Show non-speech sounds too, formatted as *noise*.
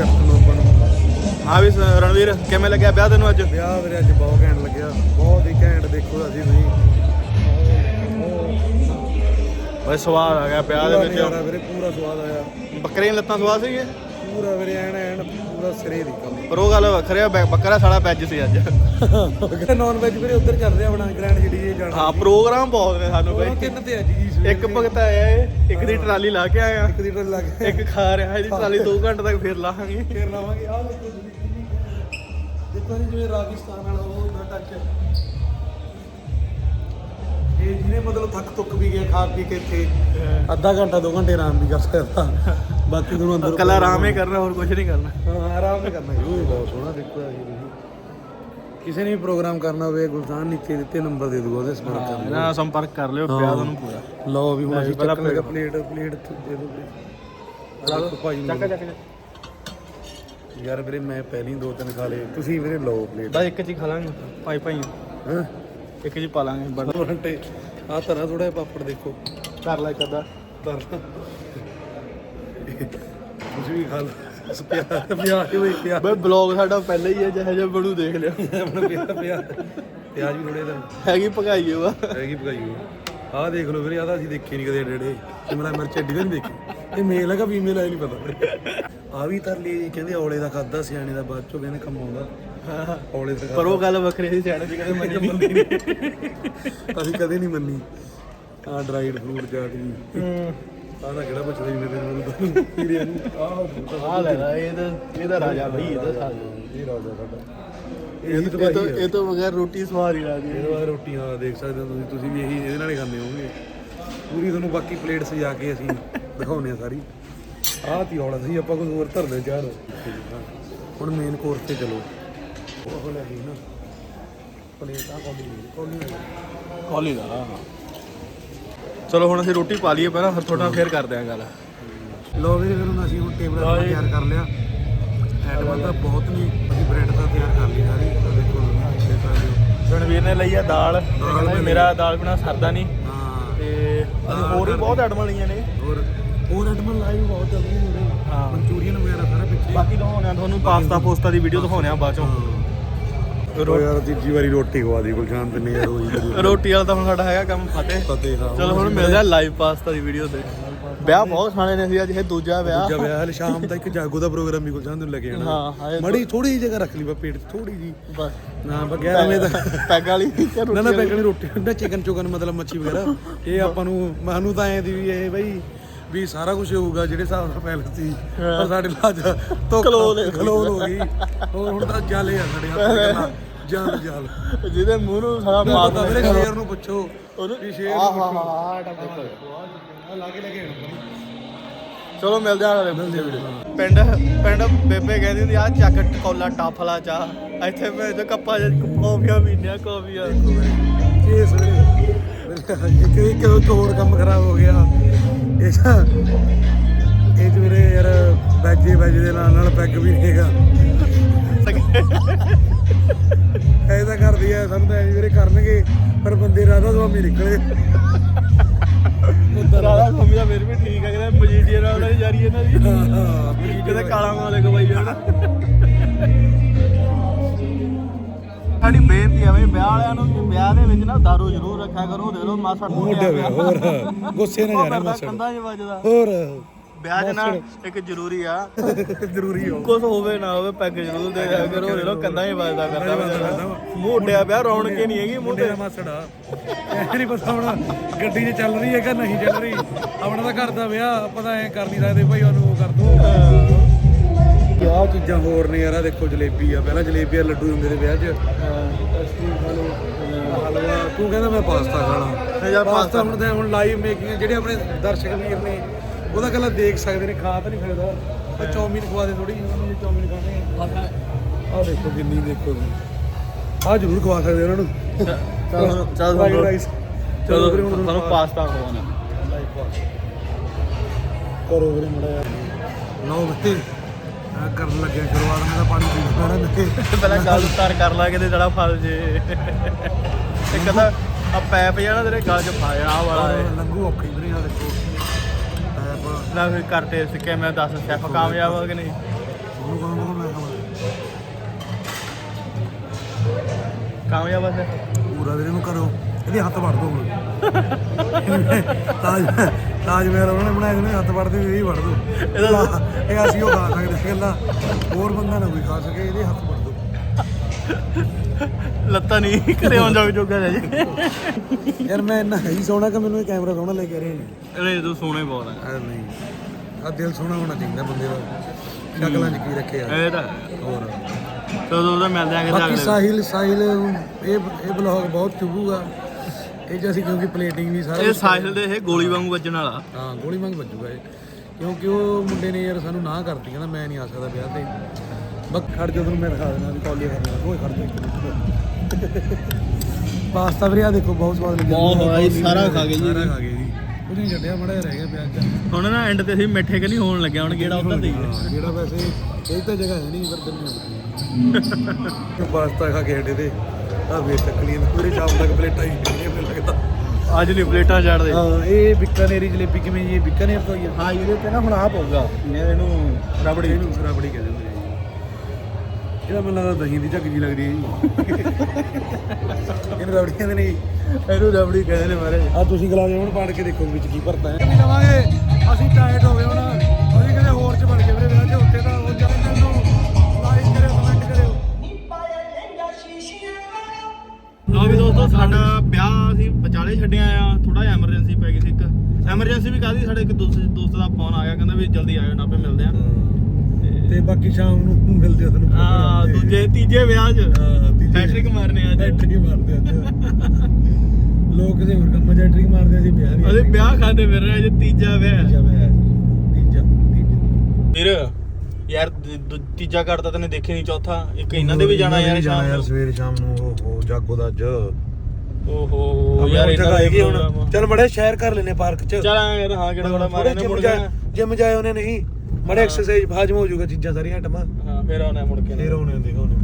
Captain ਨੂੰ ਆਪਾਂ ਨੂੰ। ਹਾਂ ਵੀ ਸ- ਰਣਵੀਰ ਕਿਵੇਂ ਲੱਗਿਆ ਵਿਆਹ ਤੈਨੂੰ ਅੱਜ? ਵਿਆਹ ਵੀਰੇ ਅੱਜ ਬਹੁਤ ਘੈਂਟ ਲੱਗਿਆ। ਬਹੁਤ ਹੀ ਘੈਂਟ ਦੇਖੋ ਅਸੀਂ ਤੁਸੀਂ। ਬਈ ਸਵਾਦ ਆ ਗਿਆ ਵਿਆਹ ਦੇ ਪੂਰਾ ਵਿੱਚ। ਵੀਰੇ ਪੂਰਾ ਸਵਾਦ ਆਇਆ। ਬੱਕਰੀਆਂ ਲੱਤਾਂ ਸਵਾਦ ਸੀਗੇ ਪੂਰਾ ਵੀਰੇ ਐਨ ਐਨ ਪੂਰਾ ਸਿਰੇ ਦੀ ਕੰਮ। ਪਰ ਉਹ ਗੱਲ ਵੱਖਰੀ ਬੱਕਰਾ ਸਾਲਾ ਵੈਜ ਸੀ ਅੱਜ। ਕਹਿੰਦਾ ਨਾਨ ਵੈਜ ਵੀਰੇ ਉੱਧਰ ਚੱਲ ਰਿਹਾ ਆਪਣਾ ਗ੍ਰੈਂਡ ਜਿਹੜੀ ਇਹ ਜਾਣਾ। ਹਾਂ ਪ੍ਰੋਗਰਾਮ ਬਹੁਤ ਨੇ ਸਾਨੂੰ ਬਈ। ਤਿੰਨ ਤੇ ਅੱਜ ਜੀ ਇੱਕ ਭਗਤ ਆਇਆ ਏ ਇੱਕ ਦੀ ਟਰਾਲੀ ਲਾ ਕੇ ਆਇਆ। ਇੱਕ ਦੀ ਟਰ ਲੱਗ ਗਿਆ ਇੱਕ ਖਾ ਰਿਹਾ ਇਹਦੀ ਟਰਾਲੀ 2 ਘੰਟੇ ਤੱਕ ਫੇਰ ਲਾਹਾਂਗੇ। ਫੇਰ ਲਾਵਾਂਗੇ। ਆਹ ਦੇਖੋ ਕਿੰਨੀ ਜਿਵੇਂ ਰਾਜਸਥਾਨ ਵਾਲਾ ਉਹ ਹੁੰਦਾ ਟੱਚ ਇਹ ਜਿਹਨੇ ਮਤਲਬ ਥੱਕ ਤੁੱਕ ਵੀ ਗਿਆ ਖਾ ਪੀ ਕੇ ਇੱਥੇ ਅੱਧਾ ਘੰਟਾ 2 ਘੰਟੇ ਆਰਾਮ ਵੀ ਕਰ ਸਕਦਾ। ਬਾਕੀ ਤੁਹਾਨੂੰ ਅੰਦਰ ਕੱਲਾ ਆਰਾਮ ਹੀ ਕਰਨਾ ਹੋਰ ਕੁਝ ਨਹੀਂ ਕਰਨਾ। ਹਾਂ ਆਰਾਮ ਹੀ ਕਰਨਾ। ਜੀ ਬਹੁਤ ਸੋਹਣਾ ਦੇਖੋ ਜੀ ਕਿਸੇ ਨੇ ਵੀ ਪ੍ਰੋਗਰਾਮ ਕਰਨਾ ਹੋਵੇ ਗੁਲਜ਼ਾਨ ਨੀਚੇ ਦਿੱਤੇ ਨੰਬਰ ਦੇ ਦੂਗਾ ਉਹਦੇ ਸੰਪਰਕ ਕਰ ਲਿਓ ਨਾ ਸੰਪਰਕ ਕਰ ਲਿਓ ਪਿਆ ਤੁਹਾਨੂੰ ਪੂਰਾ। ਲਓ ਵੀ ਹੁਣ ਅਸੀਂ ਚੱਕਣ ਲੱਗਾ ਪਲੇਟ ਪਲੇਟ ਦੇ ਦੋ ਚੱਕ ਭਾਈ ਚੱਕ ਚੱਕ ਯਾਰ ਵੀਰੇ ਮੈਂ ਪਹਿਲੀ ਦੋ ਤਿੰਨ ਖਾ ਲਏ। ਤੁਸੀਂ ਵੀਰੇ ਲਓ ਪਲੇਟ ਬਸ ਇੱਕ ਚੀ ਖਾ ਲਾਂਗੇ। ਭਾਈ ਭਾਈ। ਹਾਂ? ਇੱਕ ਜੀ ਪਾ ਲਾਂਗੇ ਬੜਾ ਘੰਟੇ ਆ ਤਰ੍ਹਾਂ ਥੋੜਾ ਪਾਪੜ ਦੇਖੋ। ਕਰ ਲੈ ਕਦਾ ਤਰ ਤੁਸੀਂ ਵੀ ਖਾ ਲਓ। ਪਿਆ ਪਿਆ ਹੋਈ ਪਿਆ ਬਈ ਬਲੌਗ ਸਾਡਾ ਪਹਿਲਾਂ ਹੀ ਹੈ ਜਿਹੋ ਜਿਹਾ ਬਣੂ ਦੇਖ ਲਿਓ। *laughs* ਆਪਣਾ ਪਿਆ ਪਿਆ ਪਿਆਜ ਵੀ ਥੋੜੇ ਦਾ ਹੈਗੀ ਭਗਾਈਏ ਵਾ। ਹੈਗੀ ਭਗਾਈ ਆਹ ਦੇਖ ਲਓ ਵੀਰੇ ਆਹ ਤਾਂ ਅਸੀਂ ਦੇਖੇ ਨਹੀਂ ਕਦੇ ਡੇੜੇ ਸ਼ਿਮਲਾ ਮਿਰਚ ਐਡੀ ਤਾਂ ਨਹੀਂ ਦੇਖੀ। ਇਹ ਮੇਲ ਹੈਗਾ ਫੀਮੇਲ ਹੈ ਨਹੀਂ ਪਤਾ। ਆ ਵੀ ਤਰ ਲਈ ਕਹਿੰਦੇ ਔਲੇ ਦਾ ਖਾਦਾ ਸਿਆਣੇ ਦਾ ਬਾਅਦ ਚੋਂ ਕਹਿੰਦੇ ਕੰਮ ਆਉਂਦਾ। ਔਲੇ ਦਾ ਪਰ ਉਹ ਗੱਲ ਵੱਖਰੀ ਸੀ ਸਿਆਣੇ ਜੀ ਕਦੇ ਮੰਨੀ ਨਹੀਂ। ਖਾਧਾ। ਅਸੀਂ ਕਦੇ ਨਹੀਂ ਮੰਨੀ। ਆ ਡਰਾਈਡ ਫਰੂਟ ਚਾਟ ਜੀ ਆਹ ਤਾਂ ਕਿਹੜਾ ਪੁੱਛਦਾ ਜੀ ਮੇਰੇ ਨੂੰ। ਤੁਹਾਨੂੰ ਪੀਰੀਆਂ ਨੂੰ ਆਹ ਆ ਲੈ ਲੈ ਇਹ ਤਾਂ ਇਹਦਾ ਰਾਜਾ ਬਈ ਇਹਦਾ ਸਾਜਾ। ਇਹ ਰਾਜਾ ਸਾਡਾ। ਇਹ ਇਹ ਤੋਂ ਇਹ ਤੋਂ ਇਹ ਤੋਂ ਬਗੈਰ ਰੋਟੀ ਸਵਾਦ ਹੀ ਰਾਜੀ। ਇਹਦੇ ਬਾਅਦ ਰੋਟੀਆਂ ਦੇਖ ਸਕਦੇ ਹੋ ਤੁਸੀਂ ਤੁਸੀਂ ਵੀ ਇਹੀ ਇਹਦੇ ਨਾਲ ਹੀ ਖਾਂਦੇ ਹੋਵੋਗੇ। ਪੂਰੀ ਤੁਹਾਨੂੰ ਬਾਕੀ ਪਲੇਟ ਸਜਾ ਕੇ ਅਸੀਂ ਦਿਖਾਉਂਦੇ ਆ ਸਾਰੀ। ਆਹ ਤੀ ਹੌਲਾ ਸੀ ਆਪਾਂ ਕੁਝ ਹੋਰ ਧਰਦੇ ਚਾਰ ਹੁਣ ਮੇਨ ਕੋਰਸ ਤੇ ਚਲੋ। ਉਹ ਲੈ ਗਈ ਨਾ। ਪਲੇਟ ਆ ਕੋਲੀ ਕੋਲੀ ਕਾਲੀ ਦਾ ਚਲੋ ਹੁਣ ਅਸੀਂ ਰੋਟੀ ਪਾ ਲਈਏ ਪਹਿਲਾਂ ਫਿਰ ਤੁਹਾਡਾ ਫੇਰ ਕਰਦੇ ਆਂ ਗੱਲ। ਲੋ ਵੀਰੇ ਫਿਰ ਹੁਣ ਅਸੀਂ ਹੁਣ ਟੇਬਲ ਤਿਆਰ ਕਰ ਲਿਆ। ਐਡਵਾਂਸ ਤਾਂ ਬਹੁਤ ਨਹੀਂ ਅਸੀਂ ਬ੍ਰੈਡ ਤਾਂ ਤਿਆਰ ਕਰ ਲਈ ਸਾਰੀ। ਆਹ ਦੇਖੋ ਸਕਦੇ ਹੋ ਰਣਵੀਰ ਨੇ ਲਈ ਆ ਦਾਲ। ਤੇ ਵੀ ਮੇਰਾ ਦਾਲ ਬਿਨਾ ਸਰਦਾ ਨਹੀਂ। ਹਾਂ। ਤੇ ਹੋਰ ਵੀ ਬਹੁਤ ਐਡਮਾਂ ਲਈਆਂ ਨੇ। ਹੋਰ? ਹੋਰ ਐਡਮਨ ਲਾਈਵ ਬਹੁਤ ਚੱਲਦੀ ਹੈ ਹਾਂ। ਮਨਚੂਰੀਅਨ ਵਗੈਰਾ ਸਾਰਾ ਪਿੱਛੇ ਬਾਕੀ ਦਿਖਾਉਂਦੇ ਆ ਤੁਹਾਨੂੰ ਪਾਸਤਾ ਪੋਸਤਾ ਦੀ ਵੀਡੀਓ ਦਿਖਾਉਂਦੇ ਆ ਬਾਅਦ ਚੋਂ। ਰੋ ਯਾਰ ਤੀਜੀ ਵਾਰੀ ਰੋਟੀ ਖਵਾ ਦੀ ਗੁਲਸ਼ਾਨ ਤੇ ਨਹੀਂ ਯਾਰ ਹੋਈ ਰੋਟੀ ਵਾਲਾ ਤਾਂ ਹੁਣ ਸਾਡਾ ਹੈਗਾ ਕੰਮ ਫਤਿਹ। ਫਤਿਹ ਹਾਂ ਚਲੋ ਹੁਣ ਮਿਲਦੇ ਆ ਲਾਈਵ ਪਾਸਤਾ ਦੀ ਵੀਡੀਓ ਤੇ। ਵਿਆਹ ਬਹੁਤ ਖਾਣੇ ਨੇ ਸੀ ਅੱਜ ਇਹ ਦੂਜਾ ਵਿਆਹ। ਜਦ ਵਿਆਹ ਹਲ ਸ਼ਾਮ ਤੱਕ ਜਾਗੋ ਦਾ ਪ੍ਰੋਗਰਾਮ ਵੀ ਗੁਲਸ਼ਾਨ ਨੂੰ ਲੈ ਕੇ ਹਾਂ, ਆਣਾ ਹਾਂ, ਮੜੀ ਥੋੜੀ ਜਿਹੀ ਜਗ੍ਹਾ ਰੱਖ ਲਈ ਬਾ ਪੇਟ 'ਚ ਥੋੜੀ ਜੀ ਬਸ। ਨਾ ਬਗੈਰ ਐਵੇਂ ਦਾ ਪੈਗ ਵਾਲੀ ਕਿ ਨਾ ਰੋਟੀ ਨਾ ਪੈਕਣੀ ਰੋਟੀ ਨਾ ਚਿਕਨ ਚੁਕਨ ਮਤਲਬ ਮੱਛੀ ਵਗੈਰਾ। ਇਹ ਆਪਾਂ ਨੂੰ ਸਾਨੂੰ ਤਾਂ ਐ ਦੀ ਵੀ ਇਹ ਬਈ ਵੀ ਸਾਰਾ ਕੁਝ ਹੋਊਗਾ ਜਿਹੜੇ ਹਿਸਾਬ ਨਾਲ ਸੀ। ਪਰ ਸਾਡੇ ਲਾਜ ਤੋਂ ਕਲੋਲ ਹੋ ਗਈ। ਕਲੋਲ ਹੋ ਗਈ। ਹੁਣ ਤਾਂ ਜਾਲੇ ਆ ਸਾਡੇ ਹੱਥ *laughs* ਜਾਲ ਜਾਲ। ਜਿਹਦੇ ਮੂੰਹ ਨੂੰ ਸਾਰਾ ਮਾਤ ਮੇਰੇ ਸ਼ੇਰ ਨੂੰ ਪੁੱਛੋ ਵੀ ਸ਼ੇਰ ਨੂੰ ਆਹਾ ਪੁੱਛੋ। ਹਾ ਆ ਲਾ ਕੇ ਲੈ ਕੇ ਆਉਣਾ ਚਲੋ ਮਿਲਦੇ ਆ ਅਗਲੇ ਵੀਡੀਓ ਪਿੰਡ ਪਿੰਡ ਬੇਬੇ ਕਹਿੰਦੀ ਹੁੰਦੀ ਆ ਚੱਕ ਟਕੌਲਾ ਟਾਫਲਾ ਚਾ। ਇੱਥੇ ਮੈਂ ਜੋ ਕੱਪਾ ਕਾਫੀਆਂ ਪੀਂਦੇ ਕਾਫੀਆਂ ਇਹ ਸਵੇਰੇ ਇੱਕ ਇੱਕ ਹੋਰ ਕੰਮ ਖਰਾਬ ਹੋ ਗਿਆ। ਇਹ ਇਹ ਜਿਹੜੇ ਯਾਰ ਬੈਜੇ ਬੈਜ ਦੇ ਨਾਲ ਨਾਲ ਪੈਗ ਵੀ ਨਹੀਂ ਹੈਗਾ। ਇਹ ਤਾਂ ਕਰਦੀ ਐ ਸਾਨੂੰ ਤਾਂ ਐਂ ਵੀਰੇ ਕਰਨਗੇ ਪਰ ਬੰਦੇ ਰਾਧਾ ਸੁਆਮੀ ਨਿਕਲੇ। ਰਾਦਾ ਖਮੀ ਦਾ ਫਿਰ ਵੀ ਠੀਕ ਹੈ ਕਹਿੰਦਾ ਮਜੀਡੀਆ ਨਾਲ ਉਹਦੀ ਜਾਰੀ ਇਹਨਾਂ ਦੀ ਹਾਂ ਹਾਂ ਕਿਤੇ ਕਾਲਾ ਮਾਲੇ ਕੋ ਬਾਈ ਜਾਣਾ। ਸਾਡੀ ਬੇਨਤੀ ਆ ਬਈ ਵਿਆਹ ਵਾਲਿਆਂ ਨੂੰ ਵਿਆਹ ਦੇ ਵਿੱਚ ਨਾ ਦਾਰੂ ਜ਼ਰੂਰ ਰੱਖਿਆ ਕਰੋ ਦੇ ਲੋ ਮਾਸਾ ਮੋਢੇ ਵੇ ਹੋਰ ਗੁੱਸੇ ਨਾ ਜਾਣਾ ਮਾਸੜ। ਕੰਦਾ ਜਿ ਵੱਜਦਾ। ਹੋਰ। ਵਿਆਹ 'ਚ ਨਾ ਇੱਕ ਜ਼ਰੂਰੀ ਆ। *laughs* ਜ਼ਰੂਰੀ ਹੋ ਕੁਝ ਹੋਵੇ ਨਾ ਹੋਵੇ ਪੈਗ ਜ਼ਰੂਰ ਦੇ ਦਿਆ ਕਰੋ ਦੇ ਲੋ ਕੰਦਾ ਹੀ ਵੱਜਦਾ ਕਰਦਾ ਵਿਚਾਰਾ। ਮੋਢਿਆ ਪਿਆ ਰੌਣਕ ਹੀ ਨਹੀਂ ਹੈਗੀ ਮੁੰਡੇ ਦਾ ਮਾਸੜਾ ਇਹ ਨਹੀਂ ਪਤਾ ਹੁਣ ਗੱਡੀ 'ਚ ਚੱਲ ਰਹੀ ਹੈ ਕਿ ਨਹੀਂ ਚੱਲ ਰਹੀ। ਆਪਣਾ ਤਾਂ ਘਰ ਦਾ ਵਿਆਹ ਆਪਾਂ ਤਾਂ ਐ ਕਰ ਨਹੀਂ ਸਕਦੇ ਭਾਈ ਉਹਨੂੰ ਉਹ ਕਰ ਦੋ। ਆਹ ਚੀਜ਼ਾਂ ਹੋਰ ਨੇ ਯਾਰ ਆਹ ਦੇਖੋ ਜਲੇਬੀ ਆ। ਪਹਿਲਾਂ ਜਲੇਬੀ ਆ ਲੱਡੂ ਹੁੰਦੇ ਨੇ ਵਿਆਹ 'ਚ। ਹਲਵਾ ਤੂੰ ਕਹਿੰਦਾ ਮੈਂ ਪਾਸਤਾ ਖਾਣਾ। ਯਾਰ ਪਾਸਤਾ ਹੁਣ ਤਾਂ ਹੁਣ ਲਾਈਵ ਮੇਕਿੰਗ ਜਿਹੜੇ ਆਪਣੇ ਦਰਸ਼ਕ ਵੀਰ ਨੇ ਉਹਦਾ ਕੱਲਾ ਦੇਖ ਸਕਦੇ ਨੇ ਖਾ ਤਾਂ ਨਹੀਂ ਸਕਦਾ। ਉਹ ਚੌਮੀਨ ਖਵਾ ਦੇ ਥੋੜੀ ਜਿਹੀ ਚੌਮੀਨ ਖਾਣੇ ਆਹ ਦੇਖੋ ਕਿੰਨੀ ਦੇਖੋ। ਆਹ ਜ਼ਰੂਰ ਖਵਾ ਸਕਦੇ ਉਹਨਾਂ ਨੂੰ। ਚਲੋ ਚਲੋ। ਚਲੋ ਤੁਹਾਨੂੰ ਪਾਸਤਾ ਖਵਾਉਣਾ। ਕਰੋ ਵੀਰੇ ਮੜਾ ਲਓ ਬੱਤੇ ਆ ਕਰਨ ਲੱਗਿਆ ਸ਼ੁਰੂਆਤ ਮੈਂ ਤਾਂ ਪਾਣੀ ਪੀਂਦਾ ਰਹਿੰਦਾ। ਪਹਿਲਾਂ ਗੱਲ ਉਤਾਰ ਕਰ ਲਾ ਕਿਤੇ ਜੜਾ ਫਲ ਜੇ। ਇੱਕ ਤਾਂ ਆ ਪੈਪ ਜਿਹੜਾ ਤੇਰੇ ਗਲ 'ਚ ਫਾ ਜਾਣਾ ਆਹ ਵਾਲਾ। ਲੰਗੂ ਔਖੀ ਵੀਰੇ ਆ ਦੇਖੋ। ਨਾ ਫਿਰ ਕਰ ਟੇਸਟ ਕੇ ਮੈਂ ਦੱਸ ਸੈਫ ਕਾਮਯਾਬ ਆ ਕਿ ਨਹੀਂ? ਕਾਮਯਾਬ ਫਿਰ ਪੂਰਾ ਵੀਰੇ ਨੂੰ ਕਰੋ। ਇਹਦੇ ਹੱਥ ਵੜ ਦੋ ਹੁਣ। ਤਾਜ ਤਾਜ ਮਹਿਲ ਉਹਨਾਂ ਨੇ ਬਣਾਇਆ ਜਿਹਨੇ ਹੱਥ ਵੜਦੇ ਵੀ ਇਹ ਵੜ ਦੋ। ਇਹਦਾ- ਇਹ ਅਸੀਂ ਉਹ ਖਾ ਸਕਦੇ ਸੀ ਗੱਲਾਂ ਹੋਰ ਬੰਦਾ ਨਾ ਕੋਈ ਖਾ ਸਕੇ ਇਹਦੇ ਹੱਥ ਵੜ ਲੱਤਾਂ ਨਹੀਂ ਘਰੇ ਆਉਣ ਜਾਗ ਜੋਗਾ ਰਹਿ ਜੇ। ਯਾਰ ਮੈਂ ਇੰਨਾ ਹੈ ਹੀ ਸੋਹਣਾ ਕਿ ਮੈਨੂੰ ਇਹ ਕੈਮਰਾ ਸੋਹਣਾ ਲੈ ਕੇ ਰਹੇ ਨੇ। ਇਹ ਤੂੰ ਸੋਹਣੇ ਬਹੁਤ ਆ। ਆ ਨਹੀਂ। ਆ ਦਿਲ ਸੋਹਣਾ ਹੋਣਾ ਚਾਹੀਦਾ ਬੰਦੇ ਦਾ। ਸ਼ਕਲਾਂ 'ਚ ਕੀ ਰੱਖਿਆ। ਇਹ ਤਾਂ ਹੋਰ। ਚਲੋ ਉਹਦਾ ਮਿਲਦੇ ਬਾਕੀ ਅਗਲੇ ਸਾਹਿਲ ਸਾਹਿਲ ਇਹ ਇਹ ਬਲੌਗ ਬਹੁਤ ਚੁਭੂਗਾ ਇਹ 'ਚ ਅਸੀਂ ਕਿਉਂਕਿ ਪਲੇਟਿੰਗ ਨਹੀਂ ਸਾਰਾ ਇਹ ਸਾਹਿਲ ਦੇ ਇਹ ਗੋਲੀ ਵਾਂਗੂ ਵੱਜਣ ਵਾਲਾ। ਹਾਂ ਗੋਲੀ ਮੰਗ ਵੱਜੂਗਾ ਇਹ। ਕਿਉਂਕਿ ਉਹ ਮੁੰਡੇ ਨੇ ਯਾਰ ਸਾਨੂੰ ਨਾ ਕਰਤੀ ਕਹਿੰਦਾ ਮੈਂ ਨਹੀਂ ਆ ਸਕਦਾ ਵਿਆਹ ਤੇ। ਬਸ ਖੜ ਜਾ ਤੈਨੂੰ ਮੈਂ ਦਿਖਾ ਦੇਣਾ ਵੀ ਕੌਲੀਆਂ ਕਰਨਾ ਕੋਈ ਖੜ ਜਾ ਪਾਸਤਾ ਵੀਰੇ ਆ ਦੇਖੋ ਬਹੁਤ ਸਵਾਦ ਲੱਗਿਆ। ਬਹੁਤ ਸਾਰਾ ਖਾ ਗਏ ਜੀ। ਸਾਰਾ ਖਾ ਗਏ ਜੀ। ਕੁਝ ਨਹੀਂ ਛੱਡਿਆ ਮੜਾ ਰਹਿ ਗਿਆ ਪਿਆਜ਼ ਹੁਣ ਨਾ ਐਂਡ ਤੇ ਅਸੀਂ ਮਿੱਠੇ ਕਿ ਨਹੀਂ ਹੋਣ ਲੱਗਿਆ ਹੁਣ ਕਿਹੜਾ ਉਧਰ ਦੀ ਜਿਹੜਾ ਵੈਸੇ ਇਹ ਤਾਂ ਜਗ੍ਹਾ ਹੈ ਨਹੀਂ ਇਧਰ ਦੁਨੀਆ *laughs* ਪਾਸਤਾ ਖਾ ਕੇ ਹਟੇ ਤੇ। ਆ ਵੇ ਤੱਕਲੀਆਂ ਪੂਰੀ ਸ਼ਾਮ ਤੱਕ ਪਲੇਟਾਂ ਹੀ ਖੜੀਆਂ ਮੈਨੂੰ ਲੱਗਦਾ। ਅੱਜ ਨਹੀਂ ਪਲੇਟਾਂ ਛੱਡਦੇ ਹਾਂ ਇਹ ਬਿਕਾਨੇਰੀ ਜਲੇਬੀ ਕਿਵੇਂ ਜੀ? ਇਹ ਬਿਕਾਨੇਰ ਤੋਂ ਹੀ ਹਾਂ ਇਹਦੇ ਤੇ ਨਾ ਹੁਣ ਆ ਪਊਗਾ। ਇਹਨੂੰ ਰਬੜੀ। ਇਹਨੂੰ ਰਬੜੀ ਕਹਿੰਦੇ ਇਹਦਾ ਮੈਨੂੰ ਲੱਗਦਾ ਦਹੀਂ ਦੀ ਝੱਗ ਜੀ ਲੱਗਦੀ ਹੈ ਜੀ। ਇਹਨੂੰ ਰਬੜੀ ਕਹਿੰਦੇ ਨੇ ਜੀ ਇਹਨੂੰ ਰਬੜੀ ਕਹਿੰਦੇ ਨੇ ਮਾਰੇ। ਆ ਤੁਸੀਂ ਗਲਾਸ ਹੁਣ ਪਾੜ ਕੇ ਦੇਖੋ ਵਿੱਚ ਕੀ ਭਰਤਾ ਹੈ। ਨਹੀਂ ਲਵਾਂਗੇ ਅਸੀਂ ਟਾਇਟ ਹੋ ਗਏ ਹੁਣ। ਅਸੀਂ ਕਹਿੰਦੇ ਹੋਰ ਚ ਬਣ ਕੇ ਵੀਰੇ ਵਿਆਹ ਚ ਉੱਤੇ ਤਾਂ ਉਹ ਚੈਨਲ ਨੂੰ ਲਾਈਕ ਕਰਿਓ ਕਮੈਂਟ ਕਰਿਓ। ਲੋ ਵੀ ਦੋਸਤੋ ਸਾਡਾ ਵਿਆਹ ਅਸੀਂ ਵਿਚਾਲੇ ਛੱਡਿਆ ਆ। ਥੋੜਾ ਜਿਹਾ ਐਮਰਜੈਂਸੀ ਪੈ ਗਈ ਸੀ ਇੱਕ। ਐਮਰਜੈਂਸੀ ਵੀ ਕਾਦੀ ਸਾਡੇ ਇੱਕ ਦੋਸਤ ਦੋਸਤ ਦਾ ਫੋਨ ਆ ਗਿਆ ਕਹਿੰਦਾ ਵੀ ਜਲਦੀ ਆਇਓ ਨਾਪੇ ਮਿਲਦੇ ਆ। ਤੇ ਬਾਕੀ ਸ਼ਾਮ ਨੂੰ ਮਿਲਦੇ ਆ ਤੁਹਾਨੂੰ ਆ ਦੂਜੇ ਤੀਜੇ ਵਿਆਹ 'ਚ ਹਾਂ, ਤੀਜੇ- ਹੈਟ੍ਰਿਕ ਮਾਰਨੇ ਅੱਜ। ਹੈਟ੍ਰਿਕ ਮਾਰਦੇ ਅੱਜ। ਲੋਕ ਕਿਸੇ ਹੋਰ ਕੰਮ 'ਚ ਹੈਟ੍ਰਿਕ ਮਾਰਦੇ ਅਸੀਂ ਵਿਆਹ ਨਹੀਂ ਅਸੀਂ ਵਿਆਹ ਖਾਂਦੇ ਫਿਰ ਰਹੇ ਅੱਜ ਤੀਜਾ ਵਿਆਹ। ਤੀਜਾ ਵਿਆਹ ਹੈ। ਤੀਜਾ ਤੀਜਾ। ਵੀਰ ਯਾਰ ਦ- ਦੂ- ਤੀਜਾ ਘਰ ਤਾਂ ਤੈਨੇ ਦੇਖੇ ਨਹੀਂ ਚੌਥਾ। ਇੱਕ ਇਹਨਾਂ ਦੇ ਵੀ ਜਾਣਾ ਯਾਰ ਸ਼ਾਮ ਯਾਰ ਨੂੰ। ਸਵੇਰੇ ਸ਼ਾਮ ਨੂੰ ਓਹੋ ਜਾਗੋ ਦਾ ਅੱਜ। ਓਹੋ ਯਾਰ ਇਹਨਾਂ ਦਾ ਹੈਗੀ ਹੁਣ। ਚੱਲ ਮੜੇ ਸ਼ਹਿਰ ਕਰ ਲੈਨੇ ਪਾਰਕ 'ਚ। ਚੱਲ ਆਂ ਯਾਰ ਹਾਂ ਕਿਹੜਾ ਬੜਾ ਮਾਰੇ ਨੇ ਮੁੜ ਜਾਣਾ ਜਿਮ ਜਾਏ ਉਹਨੇ ਨਹੀਂ। ਮੜੇ ਐਕਸਰਸਾਈਜ਼ ਹਾਜਮ ਹੋ ਜਾਊਗਾ ਚੀਜ਼ਾਂ ਸਾਰੀਆਂ ਆਈਟਮਾਂ। ਹਾਂ ਫਿਰ ਆਉਣਾ ਮੁੜ ਕੇ। ਫੇਰ ਆਉਣੇ ਦੇਖੋ ਉਹਨੇ